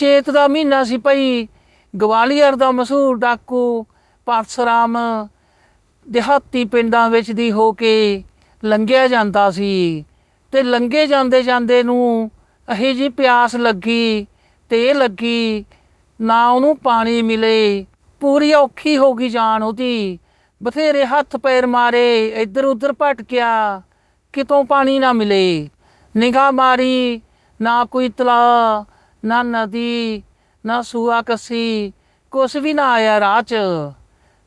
ਚੇਤ ਦਾ ਮਹੀਨਾ ਸੀ ਭਾਈ, ਗਵਾਲੀਅਰ ਦਾ ਮਸ਼ਹੂਰ ਡਾਕੂ ਪਰਸਰਾਮ ਦਿਹਾਤੀ ਪਿੰਡਾਂ ਵਿੱਚ ਦੀ ਹੋ ਕੇ ਲੰਘਿਆ ਜਾਂਦਾ ਸੀ ਤੇ ਲੰਘੇ ਜਾਂਦੇ ਜਾਂਦੇ ਨੂੰ ਅਹੀ ਜੀ ਪਿਆਸ ਲੱਗੀ ਤੇ ਇਹ ਲੱਗੀ, ਨਾ ਉਹਨੂੰ ਪਾਣੀ ਮਿਲੇ। ਪੂਰੀ ਔਖੀ ਹੋ ਗਈ ਜਾਨ ਉਹਦੀ। ਬਥੇਰੇ ਹੱਥ ਪੈਰ ਮਾਰੇ, ਇੱਧਰ ਉੱਧਰ ਭਟਕਿਆ, ਕਿਤੋਂ ਪਾਣੀ ਨਾ ਮਿਲੇ। ਨਿਗਾਹ ਮਾਰੀ, ਨਾ ਕੋਈ ਤਲਾ ਨਾ ਨਦੀ, ਨਾ ਸੂਆ ਕੱਸੀ, ਕੁਛ ਵੀ ਨਾ ਆਇਆ ਰਾਹ 'ਚ।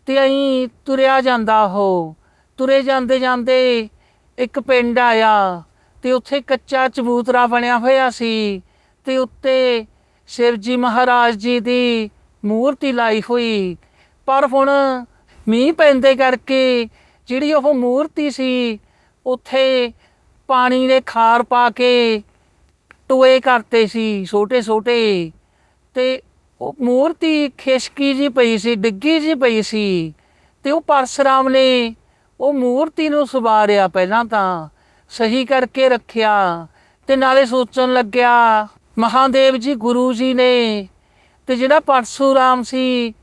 ਤੇ ਅਹੀਂ ਤੁਰਿਆ ਜਾਂਦਾ ਉਹ। ਤੁਰੇ ਜਾਂਦੇ ਜਾਂਦੇ ਇੱਕ ਪਿੰਡ ਆਇਆ, ਤੇ ਉੱਥੇ ਕੱਚਾ ਚਬੂਤਰਾ ਬਣਿਆ ਹੋਇਆ ਸੀ। ਤੇ ਉੱਤੇ ਸ਼ਿਵਜੀ ਮਹਾਰਾਜ ਜੀ ਦੀ ਮੂਰਤੀ ਲਾਈ ਹੋਈ। ਪਰ ਹੁਣ ਮੀਂਹ ਪੈਂਦੇ ਕਰਕੇ ਜਿਹੜੀ ਉਹ ਮੂਰਤੀ ਸੀ, ਉੱਥੇ ਪਾਣੀ ਦੇ ਖਾਰ ਪਾ ਕੇ ਟੋਏ ਕਰਤੇ ਸੀ, ਛੋਟੇ ਛੋਟੇ। ਤੇ ਉਹ ਮੂਰਤੀ ਖਿਸਕੀ ਜੀ ਪਈ ਸੀ, ਡਿੱਗੀ ਜੀ ਪਈ ਸੀ। ਤੇ ਉਹ ਪਰਸਰਾਮ ਨੇ ਉਹ ਮੂਰਤੀ ਨੂੰ ਸੁਵਾਰਿਆ ਪਹਿਲਾਂ ਤਾਂ, ਸਹੀ ਕਰਕੇ ਰੱਖਿਆ। ਤੇ ਨਾਲੇ ਸੋਚਣ ਲੱਗਿਆ, ਮਹਾਦੇਵ ਜੀ ਗੁਰੂ ਜੀ ਨੇ। ਤੇ ਜਿਹੜਾ ਪਰਸੂਰਾਮ ਸੀ,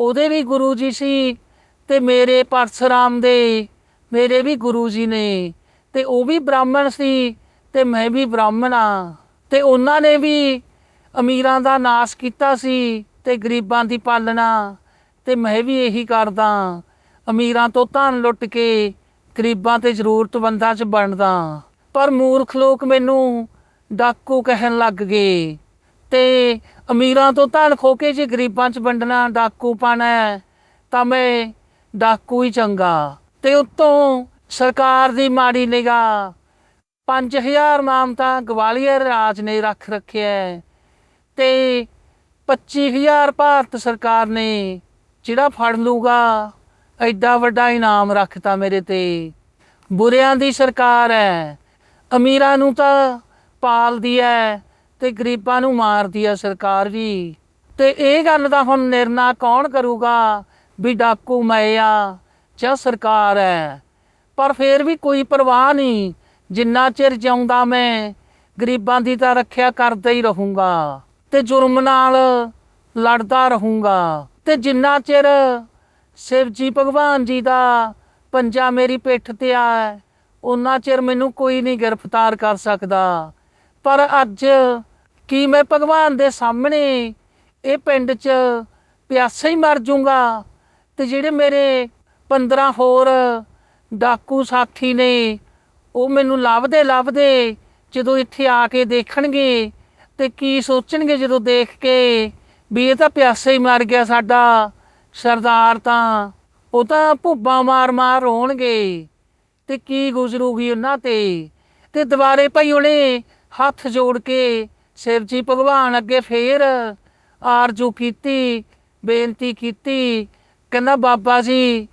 ਉਹਦੇ ਵੀ ਗੁਰੂ ਜੀ ਸੀ। ਤੇ ਮੇਰੇ ਪਰਸਰਾਮ ਦੇ, ਮੇਰੇ ਵੀ ਗੁਰੂ ਜੀ ਨੇ। ਤੇ ਉਹ ਵੀ ਬ੍ਰਾਹਮਣ ਸੀ, ਤੇ ਮੈਂ ਵੀ ਬ੍ਰਾਹਮਣ ਆ ਤੇ ਉਹਨਾਂ ਨੇ ਵੀ ਅਮੀਰਾਂ ਦਾ ਨਾਸ਼ ਕੀਤਾ ਸੀ ਤੇ ਗਰੀਬਾਂ ਦੀ ਪਾਲਣਾ। ਤੇ ਮੈਂ ਵੀ ਇਹੀ ਕਰਦਾ, ਅਮੀਰਾਂ ਤੋਂ ਧਨ ਲੁੱਟ ਕੇ ਗਰੀਬਾਂ ਤੇ ਜ਼ਰੂਰਤਮੰਦਾਂ 'ਚ ਵੰਡਦਾ ਪਰ ਮੂਰਖ ਲੋਕ ਮੈਨੂੰ ਡਾਕੂ ਕਹਿਣ ਲੱਗ ਗਏ ਤੇ ਅਮੀਰਾਂ ਤੋਂ ਧਨ ਖੋ ਕੇ ਜੇ ਗਰੀਬਾਂ 'ਚ ਵੰਡਣਾ ਡਾਕੂ ਪਾਣਾ ਤਾਂ ਮੈਂ ਡਾਕੂ ਹੀ ਚੰਗਾ। ਤੇ ਉਤੋਂ ਸਰਕਾਰ ਦੀ ਮਾੜੀ ਨਿਗਾਹ 5000 ਨਾਮ ਤਾਂ ਗਵਾਲੀਅਰ ਰਾਜ ਨੇ ਰੱਖ ਰੱਖਿਆ ਹੈ। ਤੇ 25000 ਭਾਰਤ ਸਰਕਾਰ ਨੇ ਜਿਹੜਾ ਫੜ ਲੂਗਾ, ਐਡਾ ਵੱਡਾ ਇਨਾਮ ਰੱਖਤਾ ਮੇਰੇ ਤੇ। ਬੁਰਿਆਂ ਦੀ ਸਰਕਾਰ ਹੈ, ਅਮੀਰਾਂ ਨੂੰ ਤਾਂ ਪਾਲਦੀ ਹੈ ਤੇ ਗਰੀਬਾਂ ਨੂੰ ਮਾਰਦੀ ਹੈ ਸਰਕਾਰ ਵੀ। ਤੇ ਇਹ ਗੱਲ ਦਾ ਹੁਣ ਨਿਰਣਾ ਕੌਣ ਕਰੂਗਾ, ਵੀ ਡਾਕੂ ਮੈਂ ਆ ਜਾਂ ਸਰਕਾਰ ਹੈ। ਪਰ ਫੇਰ ਵੀ ਕੋਈ ਪਰਵਾਹ ਨਹੀਂ ਜਿੰਨਾ ਚਿਰ ਜਿਉਂਦਾ ਮੈਂ, ਗਰੀਬਾਂ ਦੀ ਤਾਂ ਰੱਖਿਆ ਕਰਦਾ ਹੀ ਰਹੂੰਗਾ। ਤੇ ਜੁਰਮ ਨਾਲ ਲੜਦਾ ਰਹੂੰਗਾ। ਤੇ ਜਿੰਨਾ ਚਿਰ ਸ਼ਿਵ ਜੀ ਭਗਵਾਨ ਜੀ ਦਾ ਪੰਜਾ ਮੇਰੀ ਪਿੱਠ ਤੇ ਆ ਉਹਨਾਂ ਚਿਰ ਮੈਨੂੰ ਕੋਈ ਨਹੀਂ ਗ੍ਰਿਫਤਾਰ ਕਰ ਸਕਦਾ। ਪਰ ਅੱਜ ਕੀ ਮੈਂ ਭਗਵਾਨ ਦੇ ਸਾਹਮਣੇ ਇਹ ਪਿੰਡ 'ਚ ਪਿਆਸੇ ਹੀ ਮਰ ਜਾਊਂਗਾ ਤੇ ਜਿਹੜੇ ਮੇਰੇ 15 ਹੋਰ ਡਾਕੂ ਸਾਥੀ ਨੇ ਉਹ ਮੈਨੂੰ ਲੱਭਦੇ ਲੱਭਦੇ ਜਦੋਂ ਇੱਥੇ ਆ ਕੇ ਦੇਖਣਗੇ ਤੇ ਕੀ ਸੋਚਣਗੇ ਜਦੋਂ ਦੇਖ ਕੇ ਵੀ ਇਹ ਤਾਂ ਪਿਆਸੇ ਹੀ ਮਰ ਗਿਆ ਸਾਡਾ ਸਰਦਾਰ ਤਾਂ। ਉਹ ਤਾਂ ਭੁੱਬਾ ਮਾਰ ਮਾਰ ਰੋਣਗੇ ਤੇ ਕੀ ਗੁਜ਼ਰੂਗੀ ਉਹਨਾਂ ਤੇ। ਤੇ ਦੁਬਾਰੇ ਭਾਈ ਉਹਨੇ ਹੱਥ ਜੋੜ ਕੇ ਸ਼ਿਵਜੀ ਭਗਵਾਨ ਅੱਗੇ ਫੇਰ ਆਰਜ਼ੂ ਕੀਤੀ, ਬੇਨਤੀ ਕੀਤੀ, ਕਹਿੰਦਾ, ਬਾਬਾ ਜੀ,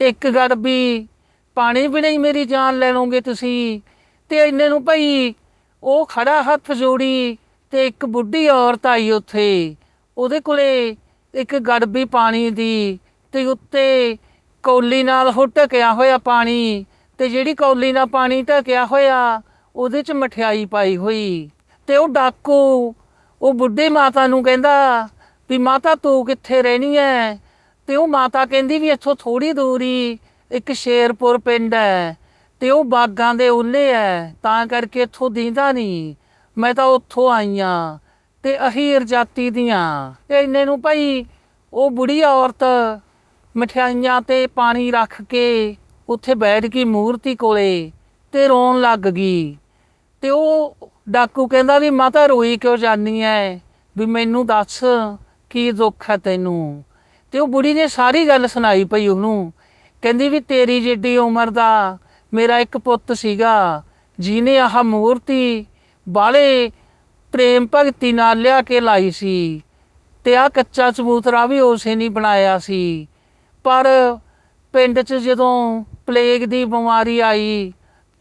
ਇੱਕ ਗੱਲ ਵੀ ਪਾਣੀ ਵੀ ਨਹੀਂ ਮੇਰੀ ਜਾਨ ਲੈ ਲਓਗੇ ਤੁਸੀਂ। ਤੇ ਇੰਨੇ ਨੂੰ ਭਾਈ ਉਹ ਖੜਾ ਹੱਥ ਜੋੜੀ ਤੇ ਇੱਕ ਬੁੱਢੀ ਔਰਤ ਆਈ ਉੱਥੇ। ਉਹਦੇ ਕੋਲੇ ਇੱਕ ਗੜਬੀ ਪਾਣੀ ਦੀ ਤੇ ਉੱਤੇ ਕੌਲੀ ਨਾਲ ਉਹ ਢਕਿਆ ਹੋਇਆ ਪਾਣੀ ਤੇ ਜਿਹੜੀ ਕੌਲੀ ਨਾਲ ਪਾਣੀ ਢਕਿਆ ਹੋਇਆ, ਉਹਦੇ ਚ ਮਠਿਆਈ ਪਾਈ ਹੋਈ। ਤੇ ਉਹ ਡਾਕੂ, ਉਹ ਬੁੱਢੇ ਮਾਤਾ ਨੂੰ ਕਹਿੰਦਾ ਵੀ ਮਾਤਾ ਤੂੰ ਕਿੱਥੇ ਰਹਿਣੀ ਐ? ਤੇ ਉਹ ਮਾਤਾ ਕਹਿੰਦੀ ਵੀ ਇੱਥੋਂ ਥੋੜੀ ਦੂਰੀ ਇੱਕ ਸ਼ੇਰਪੁਰ ਪਿੰਡ ਹੈ ਤੇ ਉਹ ਬਾਗਾਂ ਦੇ ਉੱਲੇ ਹੈ, ਤਾਂ ਕਰਕੇ ਇੱਥੋਂ ਦੀਂਦਾ ਨਹੀਂ। ਮੈਂ ਤਾਂ ਉੱਥੋਂ ਆਈਆਂ ਤੇ ਅਹੀਰ ਜਾਤੀ ਦੀਆਂ। ਤੇ ਇੰਨੇ ਨੂੰ ਭਾਈ ਉਹ ਬੁੜੀ ਔਰਤ ਮਠਿਆਈਆਂ ਤੇ ਪਾਣੀ ਰੱਖ ਕੇ ਉੱਥੇ ਬੈਠ ਗਈ ਮੂਰਤੀ ਕੋਲੇ ਤੇ ਰੋਣ ਲੱਗ ਗਈ। ਤੇ ਉਹ ਡਾਕੂ ਕਹਿੰਦਾ ਵੀ ਮਾਤਾ ਰੋਈ ਕਿਉਂ ਜਾਨੀ ਐ? ਵੀ ਮੈਨੂੰ ਦੱਸ ਕੀ ਦੁੱਖ ਹੈ ਤੈਨੂੰ? ਤੇ ਉਹ ਬੁੜੀ ਨੇ ਸਾਰੀ ਗੱਲ ਸੁਣਾਈ ਪਈ ਉਹਨੂੰ। ਕਹਿੰਦੀ ਵੀ ਤੇਰੀ ਜਿੱਡੀ ਉਮਰ ਦਾ ਮੇਰਾ ਇੱਕ ਪੁੱਤ ਸੀਗਾ, ਜਿਹਨੇ ਆਹ ਮੂਰਤੀ ਬਾਲੇ ਪ੍ਰੇਮ ਭਗਤੀ ਨਾਲ ਲਿਆ ਕੇ ਲਾਈ ਸੀ ਤੇ ਆ ਕੱਚਾ ਚਬੂਤਰਾ ਵੀ ਉਸੇ ਨਹੀਂ ਬਣਾਇਆ ਸੀ। ਪਰ ਪਿੰਡ 'ਚ ਜਦੋਂ ਪਲੇਗ ਦੀ ਬਿਮਾਰੀ ਆਈ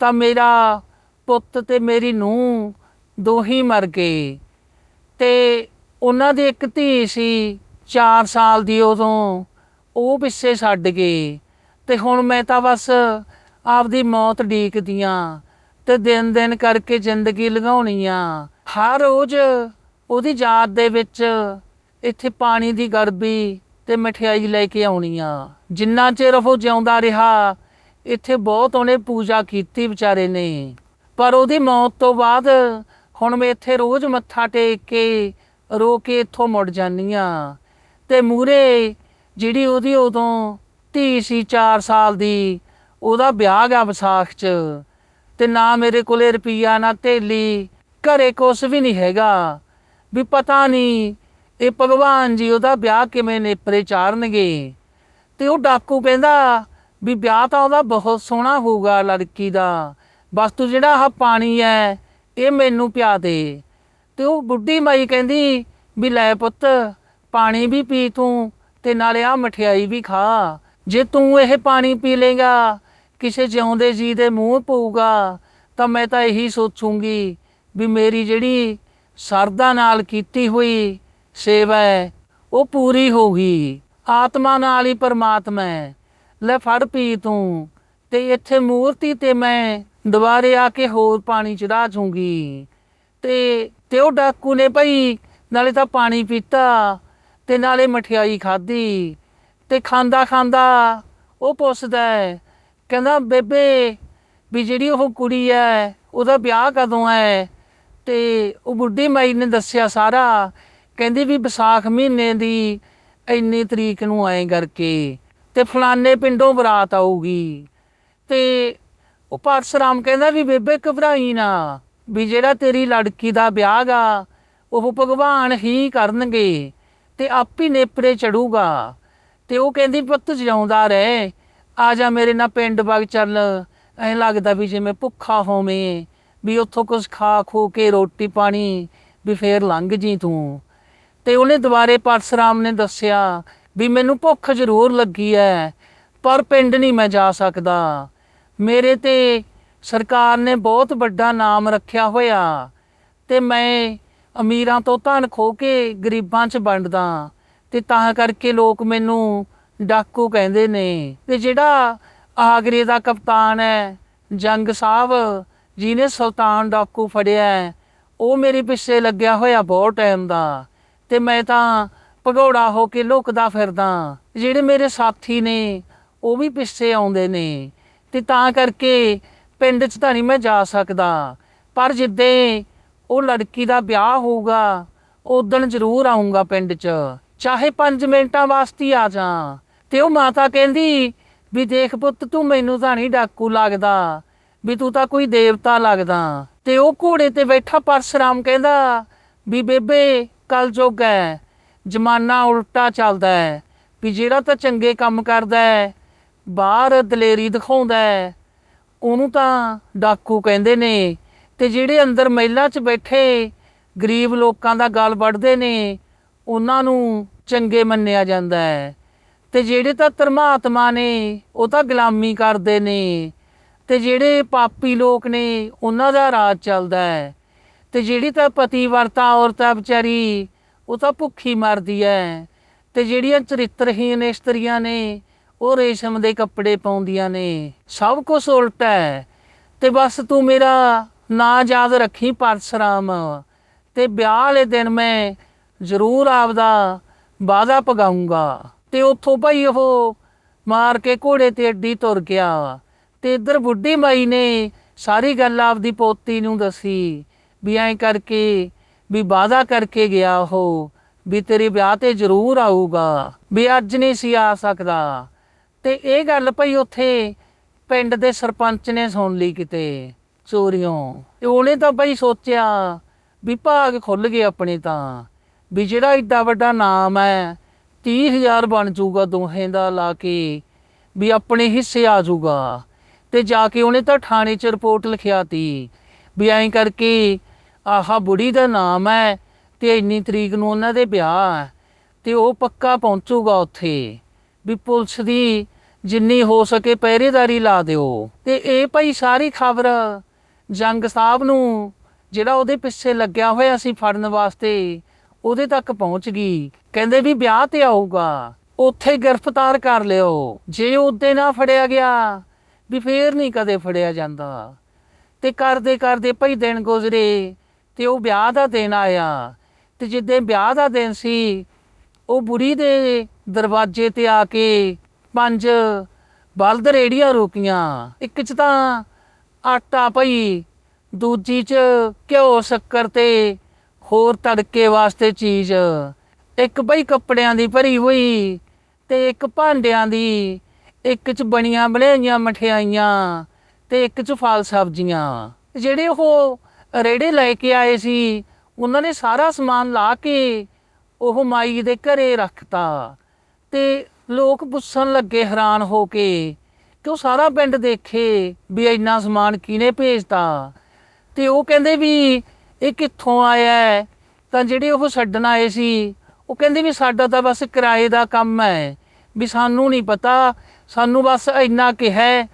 ਤਾਂ ਮੇਰਾ ਪੁੱਤ ਤੇ ਮੇਰੀ ਨੂੰਹ ਦੋਹੀ ਮਰ ਗਏ ਤੇ ਉਹਨਾਂ ਦੀ ਇੱਕ ਧੀ ਸੀ 4 ਸਾਲ ਦੀ ਉਦੋਂ ਉਹ ਪਿੱਛੇ ਛੱਡ ਗਏ। ਤੇ ਹੁਣ ਮੈਂ ਤਾਂ ਬਸ ਆਪਦੀ ਮੌਤ ਡੀਕਦੀਆਂ ਤੇ ਦਿਨ ਦਿਨ ਕਰਕੇ ਜ਼ਿੰਦਗੀ ਲਗਾਉਣੀ ਆ ਹਰ ਰੋਜ਼ ਉਹਦੀ ਯਾਦ ਦੇ ਵਿੱਚ ਇੱਥੇ ਪਾਣੀ ਦੀ ਗੜਬੀ ਤੇ ਮਠਿਆਈ ਲੈ ਕੇ ਆਉਣੀ ਆ ਜਿੰਨਾ ਚਿਰ ਉਹ ਜਿਉਂਦਾ ਰਿਹਾ, ਇੱਥੇ ਬਹੁਤ ਉਹਨੇ ਪੂਜਾ ਕੀਤੀ ਵਿਚਾਰੇ ਨੇ। ਪਰ ਉਹਦੀ ਮੌਤ ਤੋਂ ਬਾਅਦ ਹੁਣ ਮੈਂ ਇੱਥੇ ਰੋਜ਼ ਮੱਥਾ ਟੇਕ ਕੇ ਰੋ ਕੇ ਇੱਥੋਂ ਮੁੜ ਜਾਂਦੀ ਆ ਤੇ ਮੂਰੇ ਜਿਹੜੀ ਉਹਦੀ ਉਦੋਂ ਧੀ ਸੀ 4 ਸਾਲ ਦੀ, ਉਹਦਾ ਵਿਆਹ ਗਿਆ ਵਿਸਾਖ 'ਚ ਤੇ ਨਾ ਮੇਰੇ ਕੋਲੇ ਰੁਪਈਆ, ਨਾ ਥੇਲੀ ਘਰੇ ਕੁਛ ਵੀ ਨਹੀਂ ਹੈਗਾ। ਵੀ ਪਤਾ ਨਹੀਂ ਇਹ ਭਗਵਾਨ ਜੀ ਉਹਦਾ ਵਿਆਹ ਕਿਵੇਂ ਨੇਪਰੇ ਚਾਰਨਗੇ ਤੇ ਉਹ ਡਾਕੂ ਕਹਿੰਦਾ ਵੀ ਵਿਆਹ ਤਾਂ ਉਹਦਾ ਬਹੁਤ ਸੋਹਣਾ ਹੋਊਗਾ ਲੜਕੀ ਦਾ, ਬਸ ਤੂੰ ਜਿਹੜਾ ਆਹ ਪਾਣੀ ਹੈ ਇਹ ਮੈਨੂੰ ਪਿਆ ਦੇ। ਤੇ ਉਹ ਬੁੱਢੀ ਮਾਈ ਕਹਿੰਦੀ ਵੀ ਲੈ ਪੁੱਤ, ਪਾਣੀ ਵੀ ਪੀ ਤੂੰ ਤੇ ਨਾਲੇ ਆ ਮਠਿਆਈ ਵੀ ਖਾ। ਜੇ ਤੂੰ ਇਹ ਪਾਣੀ ਪੀ ਲੇਗਾ, ਕਿਸੇ ਜਿਉਂਦੇ ਜੀ ਦੇ ਮੂੰਹ ਪਊਗਾ, ਤਾਂ ਮੈਂ ਤਾਂ ਇਹੀ ਸੋਚੂੰਗੀ ਵੀ ਮੇਰੀ ਜਿਹੜੀ ਸਰਦਾ ਨਾਲ ਕੀਤੀ ਹੋਈ ਸੇਵਾ ਹੈ, ਉਹ ਪੂਰੀ ਹੋ ਆਤਮਾ ਨਾਲ ਹੀ ਪਰਮਾਤਮਾ ਹੈ। ਲੈ ਫੜ ਪੀ ਤੂੰ, ਤੇ ਇੱਥੇ ਮੂਰਤੀ ਤੇ ਮੈਂ ਦੁਬਾਰੇ ਆ ਕੇ ਹੋਰ ਪਾਣੀ ਚੜਾ ਜੂੰਗੀ। ਤੇ ਤੇ ਉਹ ਡਾਕੂ ਨੇ ਭਾਈ, ਨਾਲੇ ਤਾਂ ਪਾਣੀ ਪੀਤਾ, ਤੇ ਨਾਲੇ ਮਠਿਆਈ ਖਾਧੀ। ਤੇ ਖਾਂਦਾ ਖਾਂਦਾ ਉਹ ਪੁੱਛਦਾ ਹੈ, ਕਹਿੰਦਾ ਬੇਬੇ ਵੀ ਜਿਹੜੀ ਉਹ ਕੁੜੀ ਹੈ ਉਹਦਾ ਵਿਆਹ ਕਦੋਂ ਹੈ? ਤੇ ਉਹ ਬੁੱਢੀ ਮਾਈ ਨੇ ਦੱਸਿਆ ਸਾਰਾ ਕਹਿੰਦੀ ਵੀ ਵਿਸਾਖ ਮਹੀਨੇ ਦੀ ਇੰਨੀ ਤਰੀਕ ਨੂੰ ਆਏ ਕਰਕੇ ਤੇ ਫਲਾਣੇ ਪਿੰਡੋਂ ਬਰਾਤ ਆਊਗੀ। ਤੇ ਉਹ ਪਰਸਰਾਮ ਕਹਿੰਦਾ ਵੀ ਬੇਬੇ ਘਬਰਾਈ ਨਾ ਵੀ ਜਿਹੜਾ ਤੇਰੀ ਲੜਕੀ ਦਾ ਵਿਆਹ ਗਾ ਉਹ ਭਗਵਾਨ ਹੀ ਕਰਨਗੇ ਤੇ ਆਪ ਹੀ ਨੇਪਰੇ ਚੜੂਗਾ। ਤੇ ਉਹ ਕਹਿੰਦੀ, ਪੁੱਤ ਜਿਉਂਦਾ ਰਹਿ। ਆ ਜਾ ਮੇਰੇ ਨਾਲ ਪਿੰਡ ਵਗ ਚੱਲ। ਐਂ ਲੱਗਦਾ ਵੀ ਜਿਵੇਂ ਭੁੱਖਾ ਹੋਵੇਂ, ਵੀ ਉੱਥੋਂ ਕੁਝ ਖਾ ਖੋ ਕੇ ਰੋਟੀ ਪਾਣੀ ਵੀ ਫੇਰ ਲੰਘ ਜੀ ਤੂੰ। ਤੇ ਉਹਨੇ ਦੁਬਾਰੇ ਪਰਸਰਾਮ ਨੇ ਦੱਸਿਆ ਵੀ ਮੈਨੂੰ ਭੁੱਖ ਜ਼ਰੂਰ ਲੱਗੀ ਹੈ ਪਰ ਪਿੰਡ ਨਹੀਂ ਮੈਂ ਜਾ ਸਕਦਾ। ਮੇਰੇ ਤੇ ਸਰਕਾਰ ਨੇ ਬਹੁਤ ਵੱਡਾ ਨਾਮ ਰੱਖਿਆ ਹੋਇਆ ਤੇ ਮੈਂ ਅਮੀਰਾਂ ਤੋਂ ਧਨ ਖੋ ਕੇ ਗਰੀਬਾਂ 'ਚ ਵੰਡਦਾ। ਤੇ ਤਾਂ ਕਰਕੇ ਲੋਕ ਮੈਨੂੰ ਡਾਕੂ ਕਹਿੰਦੇ ਨੇ। ਤੇ ਜਿਹੜਾ ਆਗਰੇ ਦਾ ਕਪਤਾਨ ਹੈ, ਜੰਗ ਸਾਹਿਬ, ਜਿਹਨੇ ਸੁਲਤਾਨ ਡਾਕੂ ਫੜਿਆ ਉਹ ਮੇਰੇ ਪਿੱਛੇ ਲੱਗਿਆ ਹੋਇਆ ਬਹੁਤ ਟਾਈਮ ਦਾ। ਤੇ ਮੈਂ ਤਾਂ ਭਗੌੜਾ ਹੋ ਕੇ ਲੁਕਦਾ ਫਿਰਦਾ। ਜਿਹੜੇ ਮੇਰੇ ਸਾਥੀ ਨੇ, ਉਹ ਵੀ ਪਿੱਛੇ ਆਉਂਦੇ ਨੇ। ਤੇ ਤਾਂ ਕਰਕੇ ਪਿੰਡ 'ਚ ਤਾਂ ਨਹੀਂ ਮੈਂ ਜਾ ਸਕਦਾ। ਪਰ ਜਿੱਦੇ ਉਹ ਲੜਕੀ ਦਾ ਵਿਆਹ ਹੋਊਗਾ ਉਦੋਂ ਜ਼ਰੂਰ ਆਉਂਗਾ ਪਿੰਡ 'ਚ। ਚਾਹੇ 5 ਮਿੰਟਾਂ ਵਾਸਤੇ ਆ ਜਾ। ਤੇ ਉਹ ਮਾਤਾ ਕਹਿੰਦੀ, ਵੀ ਦੇਖ ਪੁੱਤ, ਤੂੰ ਮੈਨੂੰ ਤਾਂ ਨਹੀਂ ਡਾਕੂ ਲੱਗਦਾ, ਵੀ ਤੂੰ ਤਾਂ ਕੋਈ ਦੇਵਤਾ ਲੱਗਦਾ। ਤੇ ਉਹ ਘੋੜੇ ਤੇ ਬੈਠਾ ਪਰਸਰਾਮ ਕਹਿੰਦਾ, ਵੀ ਬੇਬੇ, ਕਲ ਜੋਗ ਹੈ ਜਮਾਨਾ ਉਲਟਾ ਚੱਲਦਾ ਹੈ ਵੀ ਜਿਹੜਾ ਤਾਂ ਚੰਗੇ ਕੰਮ ਕਰਦਾ ਹੈ ਬਾਹਰ ਦਲੇਰੀ ਦਿਖਾਉਂਦਾ ਹੈ ਉਹਨੂੰ ਤਾਂ ਡਾਕੂ ਕਹਿੰਦੇ ਨੇ, ਤੇ ਜਿਹੜੇ ਅੰਦਰ ਮਹਿਲਾ 'ਚ ਬੈਠੇ, ਗਰੀਬ ਲੋਕਾਂ ਦਾ ਗਲ ਵੱਢਦੇ ਨੇ ਉਹਨਾਂ ਨੂੰ ਚੰਗੇ ਮੰਨਿਆ ਜਾਂਦਾ ਹੈ। ਤੇ ਜਿਹੜੇ ਤਾਂ ਧਰਮਾਤਮਾ ਨੇ, ਉਹ ਤਾਂ ਗੁਲਾਮੀ ਕਰਦੇ ਨੇ। ਤੇ ਜਿਹੜੇ ਪਾਪੀ ਲੋਕ ਨੇ, ਉਹਨਾਂ ਦਾ ਰਾਜ ਚੱਲਦਾ ਹੈ। ਤੇ ਜਿਹੜੀ ਤਾਂ ਪਤੀ ਵਰਤਾ ਔਰਤਾਂ ਵਿਚਾਰੀ, ਉਹ ਤਾਂ ਭੁੱਖੀ ਮਰਦੀ ਹੈ। ਤੇ ਜਿਹੜੀਆਂ ਚਰਿੱਤਰਹੀਣ ਇਸਤਰੀਆਂ ਨੇ, ਉਹ ਰੇਸ਼ਮ ਦੇ ਕੱਪੜੇ ਪਾਉਂਦੀਆਂ ਨੇ। ਸਭ ਕੁਝ ਉਲਟਾ ਹੈ। ਤੇ ਬਸ ਤੂੰ ਮੇਰਾ ਨਾਂ ਯਾਦ ਰੱਖੀ ਪਰਸਰਾਮ। ਤੇ ਵਿਆਹ ਵਾਲੇ ਦਿਨ ਮੈਂ ਜ਼ਰੂਰ ਆਪਦਾ ਵਾਦਾ ਪਗਾਉਂਗਾ ਤੇ ਉੱਥੋਂ ਭਾਈ ਉਹ ਮਾਰ ਕੇ ਘੋੜੇ ਤੇ ਅੱਡੀ ਤੁਰ ਗਿਆ। ਤੇ ਇੱਧਰ ਬੁੱਢੀ ਮਾਈ ਨੇ ਸਾਰੀ ਗੱਲ ਆਪਦੀ ਪੋਤੀ ਨੂੰ ਦੱਸੀ ਵੀ ਐਂ ਕਰਕੇ ਵੀ ਵਾਦਾ ਕਰਕੇ ਗਿਆ ਉਹ ਵੀ ਤੇਰੇ ਵਿਆਹ ਤੇ ਜ਼ਰੂਰ ਆਊਗਾ। ਵੀ ਅੱਜ ਨਹੀਂ ਸੀ ਆ ਸਕਦਾ। ਤੇ ਇਹ ਗੱਲ ਭਈ ਉੱਥੇ ਪਿੰਡ ਦੇ ਸਰਪੰਚ ਨੇ ਸੁਣ ਲਈ ਕਿਤੇ ਚੋਰੀਆਂ ਤੇ ਉਹਨੇ ਤਾਂ ਭਈ ਸੋਚਿਆ ਵੀ ਭਾਗ ਖੁੱਲ ਗਏ ਆਪਣੇ ਤਾਂ। ਵੀ ਜਿਹੜਾ ਇੱਡਾ ਵੱਡਾ ਨਾਮ ਹੈ 30000 ਬਣ ਜਾਊਗਾ ਦੋਹੇ ਦਾ ਲਾ ਕੇ, ਵੀ ਆਪਣੇ ਹਿੱਸੇ ਆ ਜਾਊਗਾ। ਤੇ ਜਾ ਕੇ ਉਹਨੇ ਤਾਂ ਥਾਣੇ 'ਚ ਰਿਪੋਰਟ ਲਿਖਿਆਤੀ, ਵੀ ਐਂ ਕਰਕੇ ਆਹਾ ਬੁੜੀ ਦਾ ਨਾਮ ਹੈ ਤੇ ਇੰਨੀ ਤਰੀਕ ਨੂੰ ਉਹਨਾਂ ਦੇ ਵਿਆਹ ਹੈ, ਤੇ ਉਹ ਪੱਕਾ ਪਹੁੰਚੂਗਾ ਉੱਥੇ। ਵੀ ਪੁਲਿਸ ਦੀ ਜਿੰਨੀ ਹੋ ਸਕੇ ਪਹਿਰੇਦਾਰੀ ਲਾ ਦਿਓ। ਤੇ ਇਹ ਭਾਈ ਸਾਰੀ ਖਬਰ ਜੰਗ ਸਾਹਿਬ ਨੂੰ, ਜਿਹੜਾ ਉਹਦੇ ਪਿੱਛੇ ਲੱਗਿਆ ਹੋਇਆ ਸੀ ਫੜਨ ਵਾਸਤੇ ਉਹਦੇ ਤੱਕ ਪਹੁੰਚ ਗਈ। ਕਹਿੰਦੇ ਵੀ ਵਿਆਹ ਤੇ ਆਊਗਾ। ਉੱਥੇ ਗ੍ਰਿਫਤਾਰ ਕਰ ਲਿਓ। ਜੇ ਉਹਦੇ ਨਾ ਫੜਿਆ ਗਿਆ, ਵੀ ਫੇਰ ਨਹੀਂ ਕਦੇ ਫੜਿਆ ਜਾਂਦਾ। ਤੇ ਕਰਦੇ ਕਰਦੇ ਭਾਈ ਦਿਨ ਗੁਜ਼ਰੇ ਤੇ ਉਹ ਵਿਆਹ ਦਾ ਦਿਨ ਆਇਆ। ਤੇ ਜਿੱਦੇ ਵਿਆਹ ਦਾ ਦਿਨ ਸੀ, ਉਹ ਬੁੜੀ ਦੇ ਦਰਵਾਜ਼ੇ ਤੇ ਆ ਕੇ ਪੰਜ ਬਲਦ ਰੇੜੀਆਂ ਰੋਕੀਆਂ। ਇੱਕ ਚ ਤਾਂ ਆਟਾ ਪਈ ਦੂਜੀ ਚ ਘਿਓ ਸ਼ੱਕਰ ਤੇ ਹੋਰ ਤੜਕੇ ਵਾਸਤੇ ਚੀਜ਼। ਇੱਕ ਬਈ ਕੱਪੜਿਆਂ ਦੀ ਭਰੀ ਹੋਈ ਤੇ ਇੱਕ ਭਾਂਡਿਆਂ ਦੀ। ਇੱਕ ਚ ਬਣੀਆਂ ਬਣਾਈਆਂ ਮਠਿਆਈਆਂ ਤੇ ਇੱਕ ਚ ਫਲ ਸਬਜ਼ੀਆਂ। ਜਿਹੜੇ ਉਹ ਰੇੜੇ ਲੈ ਕੇ ਆਏ ਸੀ, ਉਹਨਾਂ ਨੇ ਸਾਰਾ ਸਮਾਨ ਲਾ ਕੇ ਉਹ ਮਾਈ ਦੇ ਘਰੇ ਰੱਖਤਾ। ਤੇ ਲੋਕ ਪੁੱਛਣ ਲੱਗੇ ਹੈਰਾਨ ਹੋ ਕੇ ਕਿ ਉਹ ਸਾਰਾ ਪਿੰਡ ਦੇਖੇ ਵੀ ਇੰਨਾ ਸਮਾਨ ਕਿਹਨੇ ਭੇਜਤਾ। ਤੇ ਉਹ ਕਹਿੰਦੇ ਵੀ ਇਹ ਕਿੱਥੋਂ ਆਇਆ ਹੈ? ਤਾਂ ਜਿਹੜੇ ਉਹ ਛੱਡਣ ਆਏ ਸੀ, ਉਹ ਕਹਿੰਦੇ ਵੀ ਸਾਡਾ ਤਾਂ ਬਸ ਕਿਰਾਏ ਦਾ ਕੰਮ ਹੈ। ਵੀ ਸਾਨੂੰ ਨਹੀਂ ਪਤਾ, ਸਾਨੂੰ ਬਸ ਇੰਨਾ ਕਿਹਾ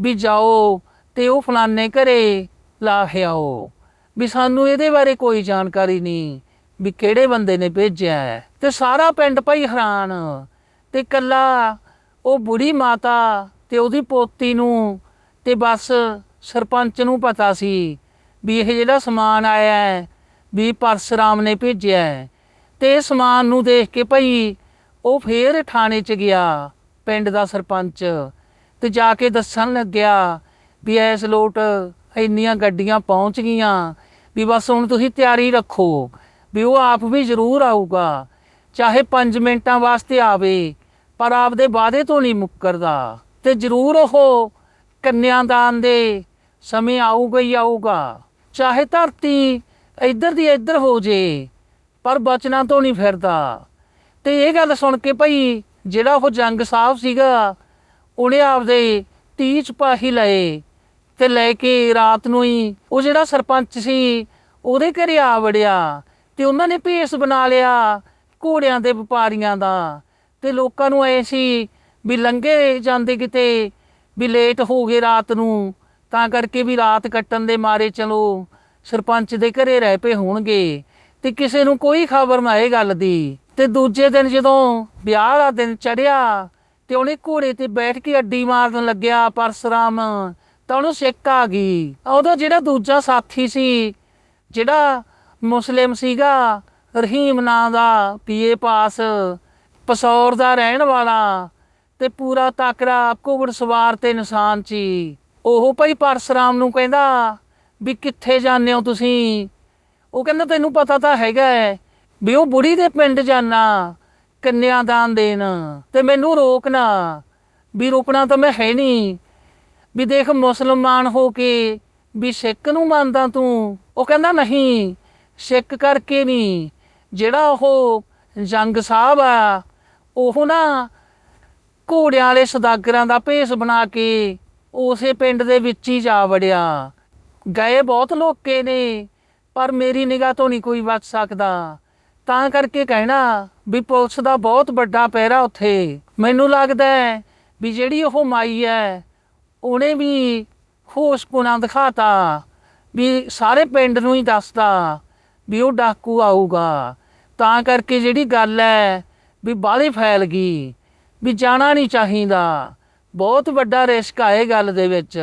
ਵੀ ਜਾਓ ਤੇ ਉਹ ਫਲਾਣੇ ਘਰੇ ਲਾ ਆਓ। ਵੀ ਸਾਨੂੰ ਇਹਦੇ ਬਾਰੇ ਕੋਈ ਜਾਣਕਾਰੀ ਨਹੀਂ, ਵੀ ਕਿਹੜੇ ਬੰਦੇ ਨੇ ਭੇਜਿਆ ਹੈ। ਤੇ ਸਾਰਾ ਪਿੰਡ ਭਾਈ ਹੈਰਾਨ, ਤੇ ਕੱਲਾ ਉਹ ਬੁੜੀ ਮਾਤਾ ਤੇ ਉਹਦੀ ਪੋਤੀ ਨੂੰ ਤੇ ਬਸ ਸਰਪੰਚ ਨੂੰ ਪਤਾ ਸੀ ਵੀ ਇਹ ਜਿਹੜਾ ਸਮਾਨ ਆਇਆ ਹੈ, ਵੀ ਪਰਸਰਾਮ ਨੇ ਭੇਜਿਆ ਹੈ, ਤੇ ਇਹ ਸਮਾਨ ਨੂੰ ਦੇਖ ਕੇ ਭਾਈ ਉਹ ਫੇਰ ਥਾਣੇ 'ਚ ਗਿਆ, ਪਿੰਡ ਦਾ ਸਰਪੰਚ, ਤੇ ਜਾ ਕੇ ਦੱਸਣ ਲੱਗਿਆ ਵੀ ਐਸ ਲੋਟ ਇੰਨੀਆਂ ਗੱਡੀਆਂ ਪਹੁੰਚ ਗਈਆਂ, ਵੀ ਬਸ ਹੁਣ ਤੁਸੀਂ ਤਿਆਰੀ ਰੱਖੋ, ਵੀ ਉਹ ਆਪ ਵੀ ਜ਼ਰੂਰ ਆਊਗਾ, ਚਾਹੇ 5 ਮਿੰਟਾਂ ਵਾਸਤੇ ਆਵੇ, ਪਰ ਆਪਦੇ ਵਾਅਦੇ ਤੋਂ ਨਹੀਂ ਮੁੱਕਰਦਾ, ਤੇ ਜ਼ਰੂਰ ਉਹ ਕੰਨਿਆਦਾਨ ਦੇ ਸਮੇਂ ਆਊਗਾ ਹੀ ਆਊਗਾ। ਚਾਹੇ ਧਰਤੀ ਇੱਧਰ ਦੀ ਇੱਧਰ ਹੋ ਜੇ, ਪਰ ਬਚਨਾਂ ਤੋਂ ਨਹੀਂ ਫਿਰਦਾ। ਤੇ ਇਹ ਗੱਲ ਸੁਣ ਕੇ ਭਈ ਜਿਹੜਾ ਉਹ ਜੰਗ ਸਾਹਿਬ ਸੀਗਾ, ਉਹਨੇ ਆਪਦੇ 30 ਸਿਪਾਹੀ ਲਏ ਤੇ ਲੈ ਕੇ ਰਾਤ ਨੂੰ ਹੀ ਉਹ ਜਿਹੜਾ ਸਰਪੰਚ ਸੀ, ਉਹਦੇ ਘਰੇ ਆ ਵੜਿਆ ਤੇ ਉਹਨਾਂ ਨੇ ਭੇਸ ਬਣਾ ਲਿਆ ਘੋੜਿਆਂ ਦੇ ਵਪਾਰੀਆਂ ਦਾ। ਤੇ ਲੋਕਾਂ ਨੂੰ ਐ ਸੀ ਵੀ ਲੰਘੇ ਜਾਂਦੇ ਕਿਤੇ ਵੀ ਲੇਟ ਹੋ ਗਏ ਰਾਤ ਨੂੰ। ਤਾਂ ਕਰਕੇ ਵੀ ਰਾਤ ਕੱਟਣ ਦੇ ਮਾਰੇ ਚਲੋ ਸਰਪੰਚ ਦੇ ਘਰੇ ਰਹਿ ਪਏ ਹੋਣਗੇ ਤੇ ਕਿਸੇ ਨੂੰ ਕੋਈ ਖਬਰ ਨਾ ਇਹ ਗੱਲ ਦੀ। ਤੇ ਦੂਜੇ ਦਿਨ ਜਦੋਂ ਵਿਆਹ ਦਾ ਦਿਨ ਚੜਿਆ ਤੇ ਉਹਨੇ ਘੋੜੇ ਤੇ ਬੈਠ ਕੇ ਅੱਡੀ ਮਾਰਨ ਲੱਗਿਆ ਪਰਸਰਾਮ ਤਾਂ ਉਹਨੂੰ ਸਿੱਕ ਆ ਗਈ। ਉਹਦਾ ਜਿਹੜਾ ਦੂਜਾ ਸਾਥੀ ਸੀ, ਜਿਹੜਾ ਮੁਸਲਿਮ ਸੀਗਾ, ਰਹੀਮ ਨਾਂ ਦਾ ਪੀਏ ਪਾਸ, ਪਸੌਰ ਦਾ ਰਹਿਣ ਵਾਲਾ ਤੇ ਪੂਰਾ ਤਾਕਰਾ ਘੋੜ ਸਵਾਰ ਤੇ ਇਨਸਾਨ ਸੀ। ਉਹ ਭਾਈ ਪਰਸਰਾਮ ਨੂੰ ਕਹਿੰਦਾ ਵੀ ਕਿੱਥੇ ਜਾਂਦੇ ਹੋ ਤੁਸੀਂ? ਉਹ ਕਹਿੰਦਾ ਤੈਨੂੰ ਪਤਾ ਤਾਂ ਹੈਗਾ ਹੈ ਵੀ ਉਹ ਬੁੜੀ ਦੇ ਪਿੰਡ ਜਾਣਾ ਕੰਨਿਆਦਾਨ ਦੇਣ ਤੇ ਮੈਨੂੰ ਰੋਕਣਾ। ਵੀ ਰੋਕਣਾ ਤਾਂ ਮੈਂ ਹੈ ਨਹੀਂ। ਵੀ ਦੇਖ ਮੁਸਲਮਾਨ ਹੋ ਕੇ ਵੀ ਸਿੱਖ ਨੂੰ ਮੰਨਦਾ ਤੂੰ? ਉਹ ਕਹਿੰਦਾ ਨਹੀਂ, ਸਿੱਖ ਕਰਕੇ ਨਹੀਂ। ਜਿਹੜਾ ਉਹ ਜੰਗ ਸਾਹਿਬ ਆ, ਉਹ ਨਾ ਘੋੜਿਆਂ ਵਾਲੇ ਸਦਾਗਰਾਂ ਦਾ ਭੇਸ ਬਣਾ ਕੇ ਉਸੇ ਪਿੰਡ ਦੇ ਵਿੱਚ ਹੀ ਜਾ ਵੜਿਆ। ਗਏ ਬਹੁਤ ਲੋਕੇ ਨੇ, ਪਰ ਮੇਰੀ ਨਿਗਾਹ ਤੋਂ ਨਹੀਂ ਕੋਈ ਬਚ ਸਕਦਾ। ਤਾਂ ਕਰਕੇ ਕਹਿਣਾ ਵੀ ਪੁਲਿਸ ਦਾ ਬਹੁਤ ਵੱਡਾ ਪਹਿਰਾ ਉੱਥੇ। ਮੈਨੂੰ ਲੱਗਦਾ ਹੈ ਵੀ ਜਿਹੜੀ ਉਹ ਮਾਈ ਹੈ, ਉਹਨੇ ਵੀ ਹੋਸ਼ਪੁਣਾ ਦਿਖਾਤਾ, ਵੀ ਸਾਰੇ ਪਿੰਡ ਨੂੰ ਹੀ ਦੱਸਦਾ ਵੀ ਉਹ ਡਾਕੂ ਆਊਗਾ। ਤਾਂ ਕਰਕੇ ਜਿਹੜੀ ਗੱਲ ਹੈ ਵੀ ਬਾਹਲੀ ਫੈਲ ਗਈ, ਵੀ ਜਾਣਾ ਨਹੀਂ ਚਾਹੀਦਾ। ਬਹੁਤ ਵੱਡਾ ਰਿਸਕ ਆਏ ਗੱਲ ਦੇ ਵਿੱਚ।